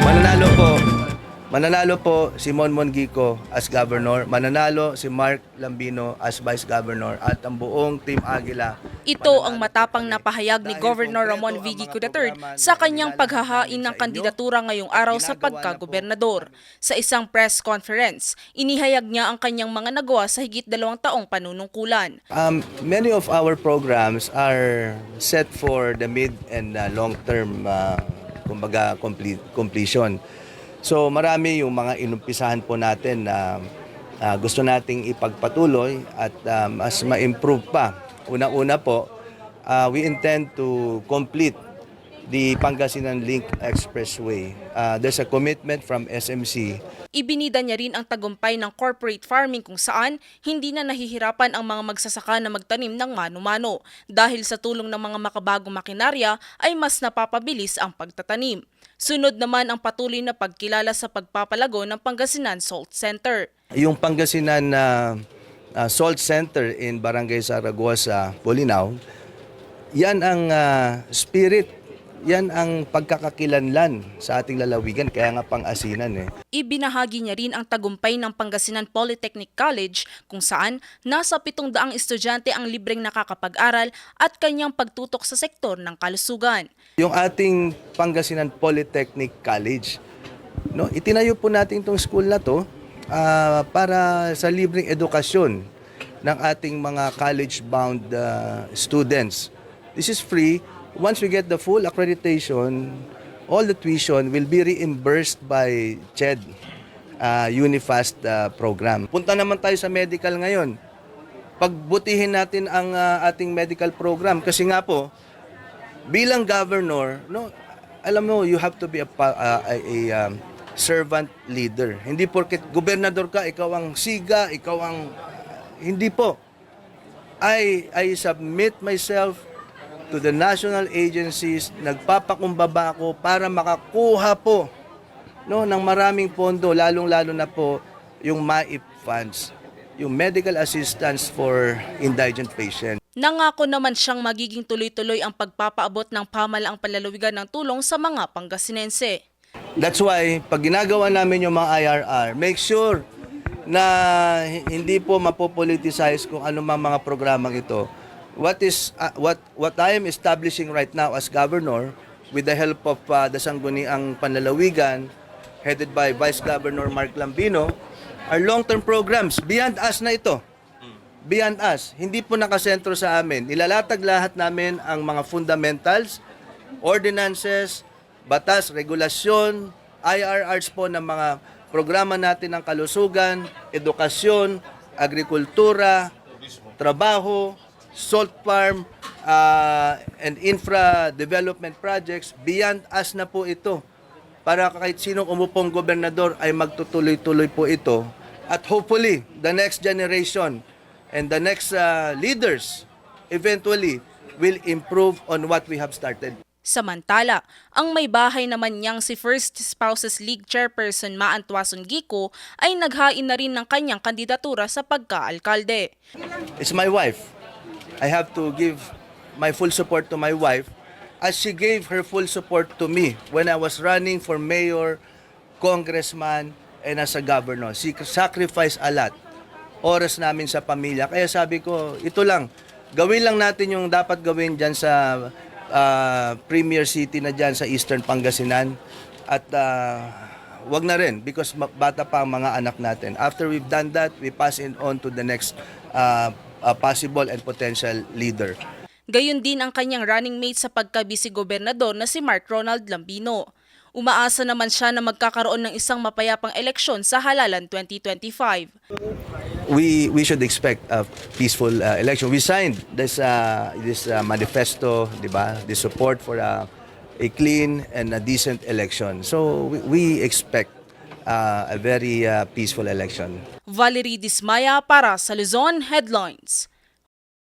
Mananalo po, mananalo po si Monmon Gico as governor, mananalo si Mark Lambino as vice governor at ang buong Team Agila. Ito ang matapang na pahayag ni Governor Ramon V. Gico III sa kanyang paghahain ng kandidatura ngayong araw sa pagkagobernador. Sa isang press conference, inihayag niya ang kanyang mga nagawa sa higit dalawang taong panunungkulan. Um, many of our programs are set for the mid and uh, long term uh, kumbaga complete, completion. So marami yung mga inumpisahan po natin na uh, gusto nating ipagpatuloy at uh, mas ma-improve pa. Una-una po, uh, we intend to complete the Pangasinan Link Expressway. Uh, there's a commitment from SMC Ibinida niya rin ang tagumpay ng corporate farming kung saan hindi na nahihirapan ang mga magsasaka na magtanim ng mano-mano. Dahil sa tulong ng mga makabagong makinarya ay mas napapabilis ang pagtatanim. Sunod naman ang patuloy na pagkilala sa pagpapalago ng Pangasinan Salt Center. Yung Pangasinan na uh, Salt Center in Barangay Saragosa, Bolinao, yan ang uh, spirit, yan ang pagkakakilanlan sa ating lalawigan, kaya nga pang-asinan eh. Ibinahagi niya rin ang tagumpay ng Pangasinan Polytechnic College kung saan nasa 700 estudyante ang libreng nakakapag-aral at kanyang pagtutok sa sektor ng kalusugan. Yung ating Pangasinan Polytechnic College, no, itinayo po natin itong school na to ah, para sa libreng edukasyon ng ating mga college-bound ah, students. This is free. Once we get the full accreditation, all the tuition will be reimbursed by CHED, ah, Unifast ah, program. Punta naman tayo sa medical ngayon. Pagbutihin natin ang ah, ating medical program kasi nga po, bilang governor, no, alam mo, you have to be a, uh, a, a, um, servant leader. Hindi porket gobernador ka, ikaw ang siga, ikaw ang hindi po. I I submit myself to the national agencies, nagpapakumbaba ako para makakuha po no ng maraming pondo, lalong-lalo na po yung MAIP funds, yung medical assistance for indigent patients. Nangako naman siyang magiging tuloy-tuloy ang pagpapaabot ng pamalaang panlalawigan ng tulong sa mga Pangasinense. That's why, pag ginagawa namin yung mga IRR, make sure na hi- hindi po mapopoliticize kung ano mga programang ito. What is uh, what what I am establishing right now as governor with the help of uh, the Sangguniang Panlalawigan headed by Vice Governor Mark Lambino are long-term programs beyond us na ito beyond us. Hindi po nakasentro sa amin. Nilalatag lahat namin ang mga fundamentals, ordinances, batas, regulasyon, IRRs po ng mga programa natin ng kalusugan, edukasyon, agrikultura, trabaho, salt farm, uh, and infra development projects. Beyond us na po ito. Para kahit sinong umupong gobernador ay magtutuloy-tuloy po ito. At hopefully, the next generation and the next uh, leaders eventually will improve on what we have started. Samantala, ang may bahay naman niyang si First Spouses League Chairperson Maan Tuason Gico ay naghain na rin ng kanyang kandidatura sa pagka-alkalde. It's my wife. I have to give my full support to my wife as she gave her full support to me when I was running for mayor, congressman, and as a governor. She sacrificed a lot. Oras namin sa pamilya. Kaya sabi ko, ito lang, gawin lang natin yung dapat gawin dyan sa ah, premier city na dyan sa Eastern Pangasinan. At ah, wag na rin because bata pa ang mga anak natin. After we've done that, we pass it on to the next ah, ah, possible and potential leader. Gayon din ang kanyang running mate sa pagka-vice-gobernador na si Mark Ronald Lambino. Umaasa naman siya na magkakaroon ng isang mapayapang eleksyon sa halalan 2025. we we should expect a peaceful uh, election. We signed this uh, this uh, manifesto, di ba? The support for a, a clean and a decent election. So we, we expect uh, a very uh, peaceful election. Valerie Dismaya para sa Luzon Headlines.